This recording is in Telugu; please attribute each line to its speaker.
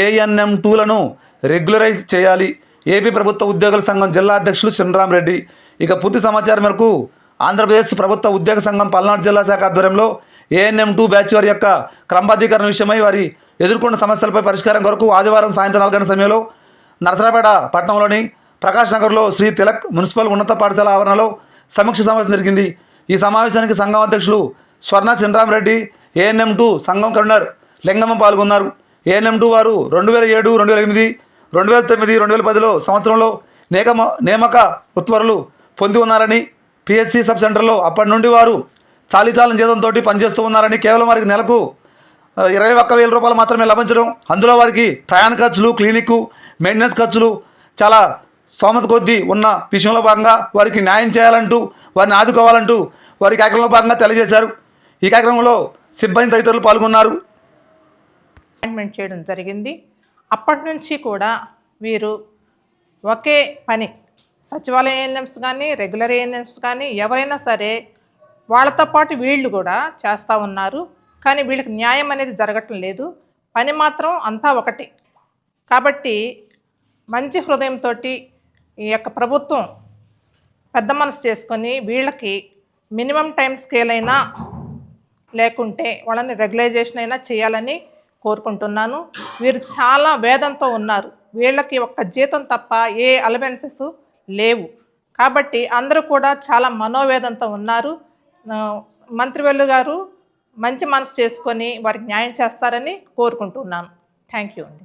Speaker 1: ఏఎన్ఎం టూలను రెగ్యులరైజ్ చేయాలి. ఏపీ ప్రభుత్వ ఉద్యోగుల సంఘం జిల్లా అధ్యక్షులు చంద్రరామ్ రెడ్డి ఇక పూర్తి సమాచారం మేరకు ఆంధ్రప్రదేశ్ ప్రభుత్వ ఉద్యోగ సంఘం పల్నాడు జిల్లా శాఖ ఆధ్వర్యంలో ఏఎన్ఎం టూ బ్యాచ్ వారి యొక్క క్రమబద్ధీకరణ విషయమై వారి ఎదుర్కొన్న సమస్యలపై పరిష్కారం కొరకు ఆదివారం సాయంత్రం నాలుగు గంటల సమయంలో నరసరాపేట పట్టణంలోని ప్రకాష్ నగర్లో శ్రీ తిలక్ మున్సిపల్ ఉన్నత పాఠశాల ఆవరణలో సమీక్ష సమావేశం జరిగింది. ఈ సమావేశానికి సంఘం అధ్యక్షులు స్వర్ణ రెడ్డి ఏఎన్ఎం టూ సంఘం కన్వీనర్ లింగమ్మ పాల్గొన్నారు. ఏఎన్ఎం టూ వారు రెండు వేల ఏడు రెండు వేల ఎనిమిది రెండు వేల తొమ్మిది రెండు వేల పదిలో సంవత్సరంలో నేకమ నియామక ఉత్తర్వులు పొంది ఉన్నారని పిహెచ్సి సబ్ సెంటర్లో అప్పటి నుండి వారు చాలీచాలని జీతంతో పనిచేస్తూ ఉన్నారని కేవలం వారికి నెలకు ఇరవై ఒక్క వేల రూపాయలు మాత్రమే లభించడం అందులో వారికి ప్రయాణ ఖర్చులు క్లినిక్ మెయింటెనెన్స్ ఖర్చులు చాలా సోమత కొద్దీ ఉన్న విషయంలో భాగంగా వారికి న్యాయం చేయాలంటూ వారిని ఆదుకోవాలంటూ వారి కార్యక్రమంలో భాగంగా తెలియజేశారు. ఈ కార్యక్రమంలో సిబ్బంది తదితరులు పాల్గొన్నారు.
Speaker 2: అపాయింట్మెంట్ చేయడం జరిగింది. అప్పటి నుంచి కూడా వీరు ఒకే పని సచివాలయ ఏఎన్ఎంస్ కానీ రెగ్యులర్ ఏఎన్ఎంస్ కానీ ఎవరైనా సరే వాళ్ళతో పాటు వీళ్ళు కూడా చేస్తూ ఉన్నారు. కానీ వీళ్ళకి న్యాయం అనేది జరగటం లేదు. పని మాత్రం అంతా ఒకటి. కాబట్టి మంచి హృదయంతో ఈ యొక్క ప్రభుత్వం పెద్ద మనసు చేసుకొని వీళ్ళకి మినిమం టైం స్కేల్ అయినా లేకుంటే వాళ్ళని రెగ్యులైజేషన్ అయినా చేయాలని కోరుకుంటున్నాను. వీరు చాలా వేదంతో ఉన్నారు. వీళ్ళకి ఒక్క జీతం తప్ప ఏ అలవెన్సెస్ లేవు. కాబట్టి అందరూ కూడా చాలా మనోవేదంతో ఉన్నారు. మంత్రివెల్లు గారు మంచి మనసు చేసుకొని వారికి న్యాయం చేస్తారని కోరుకుంటున్నాను. థ్యాంక్ యూ అండి.